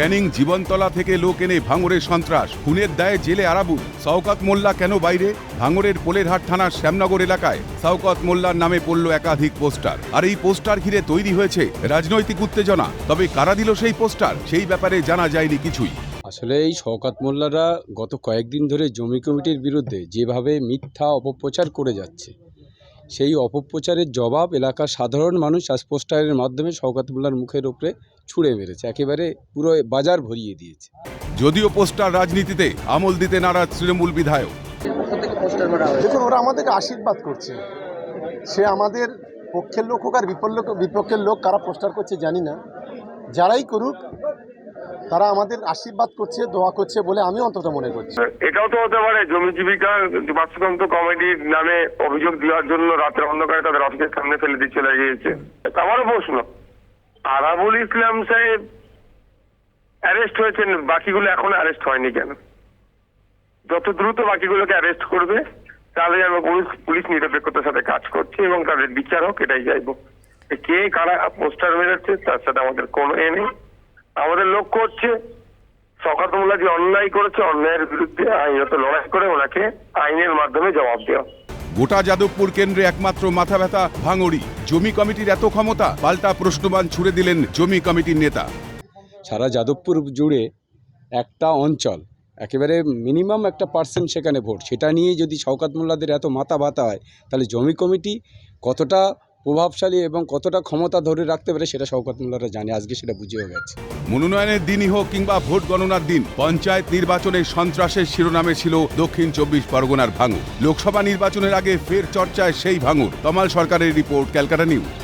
ক্যানিং জীবনতলা থেকে লোক এনে ভাঙরের সন্ত্রাস, খুনের দায়ে জেলে আরাবু। শওকাত মোল্লা কেন বাইরে? ভাঙরের পোলেরহাট থানার শ্যামনগর এলাকায় শওকত মোল্লার নামে পড়ল একাধিক পোস্টার। আর এই পোস্টার ঘিরে তৈরি হয়েছে রাজনৈতিক উত্তেজনা। তবে কারা দিল সেই পোস্টার, সেই ব্যাপারে জানা যায়নি কিছুই। আসলে এই শওকাত মোল্লারা গত কয়েকদিন ধরে জমি কমিটির বিরুদ্ধে যেভাবে মিথ্যা অপপ্রচার করে যাচ্ছে সেই অপপ্রচারের জবাব এলাকার সাধারণ মানুষ আজ পোস্টারের মাধ্যমে শওকাত মোল্লার মুখের উপরে ছুঁড়ে মেরেছে একেবারে পুরো বাজার ভরিয়ে দিয়েছে। যদিও পোস্টার রাজনীতিতে আমল দিতে নারাজ তৃণমূল বিধায়ক। দেখুন ওরা আমাদেরকে আশীর্বাদ করছে। সে আমাদের পক্ষের লোক হোক আর বিপল লোক বিপক্ষের লোক কারা পোস্টার করছে জানি না। যারাই করুক তারা আমাদের আশীর্বাদ করছে, দোয়া করছে বলে আমি অন্তত মনে করছি। এটাও তো হতে পারে, জমি জীবিকা বাস্তুতন্ত্র কমিটির নামে অভিযোগ দেওয়ার জন্য রাতের অন্ধকারে তাদের অফিসের সামনে ফেলে দিয়ে চলে গিয়েছে। আমারও প্রশ্ন, আরাবুল ইসলাম সাহেব অ্যারেস্ট হয়েছেন, বাকিগুলো এখনও অ্যারেস্ট হয়নি কেন? যত দ্রুত বাকিগুলোকে অ্যারেস্ট করবে, তাহলে যেন পুলিশ পুলিশ নিরপেক্ষতার সাথে কাজ করছে এবং তাদের বিচার হোক, এটাই চাইব। কে কারা পোস্টার মেরেছে, তার সাথে আমাদের কোনো এ নেই। আমাদের লক্ষ্য হচ্ছে শকাতমুল্লা যে অন্যায় করেছে অন্যায়ের বিরুদ্ধে আইনত লড়াই করে ওনাকে আইনের মাধ্যমে জবাব দেওয়া। গোটা যাদবপুর কেন্দ্রে একমাত্র মাথা ব্যথা ভাঙড়ি। জমি কমিটির এত ক্ষমতা পাল্টা প্রশ্নবান ছুড়ে দিলেন জমি কমিটির নেতা। সারা যাদবপুর জুড়ে একটা অঞ্চল একেবারে মিনিমাম একটা পার্সেন্ট সেখানে ভোট। সেটা নিয়ে যদি শওকাত মোল্লাদের এত মাথা ব্যথা হয় তাহলে জমি কমিটি কতটা প্রভাবশালী এবং কতটা ক্ষমতা ধরে রাখতে পারে সেটা শওকাত মোল্লারা জানে। আজকে সেটা বুঝেও গেছে। মনোনয়নের দিনই হোক কিংবা ভোট গণনার দিন, পঞ্চায়েত নির্বাচনে সন্ত্রাসের শিরোনামে ছিল দক্ষিণ চব্বিশ পরগনার ভাঙুর লোকসভা নির্বাচনের আগে ফের চর্চায় সেই ভাঙুর তমাল সরকারের রিপোর্ট, ক্যালকাটা নিউজ।